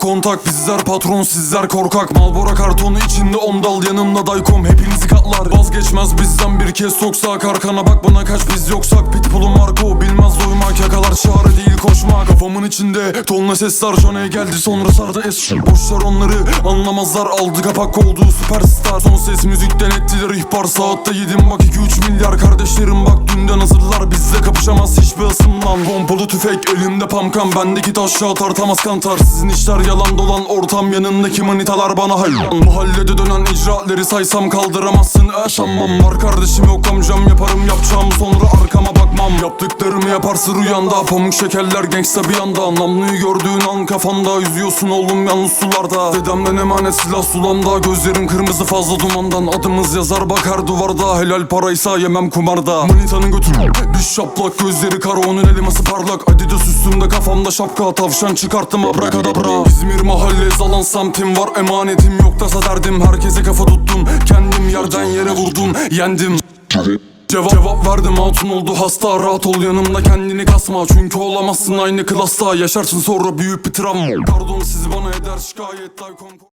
kontak Bizler patron sizler korkak. Malbora kartonu içinde omdal yanımda daykom. Hepinizi katlar Vazgeçmez bizden bir kez. Soksak Arkana bak bana kaç biz yoksak. Pitbull'un marko bilmez doymak Yakalar çağrı değil koşmak. Kafamın içinde tonla sesler Şanaya geldi. Sonra sardı es Boşlar onları. Anlamazlar Aldı kapak oldu süperstar. Son ses müzikten ettiler ihbar Saatte yedim. Bak 2-3 milyar Kardeşlerim bak dünden hazırlar. Bizle kapışamaz hiçbir ısınmam Pompalı tüfek elimde pamkam Bendeki taşa tartamaz kantar. Sizin işler yalan dolan ortam Yanındaki manitalar bana hayran Mahallede dönen icraatleri saysam kaldıramazsın. Yaşanmam var kardeşim yok amcam Yaparım yapacağımı sonra Yaptıklarımı yaparsın rüyanda. Pamuk şekerler gangsta bir anda. Namluyu gördüğün an kafanda. Yüzüyorsun oğlum yalnız sularda. Dedemden emanet silah sulamda. Gözlerim kırmızı fazla dumandan. Adımız yazar bakar duvarda. Helal paraysa yemem kumarda. Manitanın götür Düş şaplak gözleri kara onun elması parlak. Adidas üstümde kafamda şapka Tavşan çıkarttım abrakadabra İzmir mahalle zalan semtim var. Emanetim yok da derdim Herkese kafa tuttum. Kendim yerden yere vurdum. Yendim Cevap, cevap verdim hatun oldu hasta Rahat ol yanımda kendini kasma. Çünkü olamazsın aynı klasta Yaşarsın sonra büyük bir travma Pardon sizi bana eder şikayet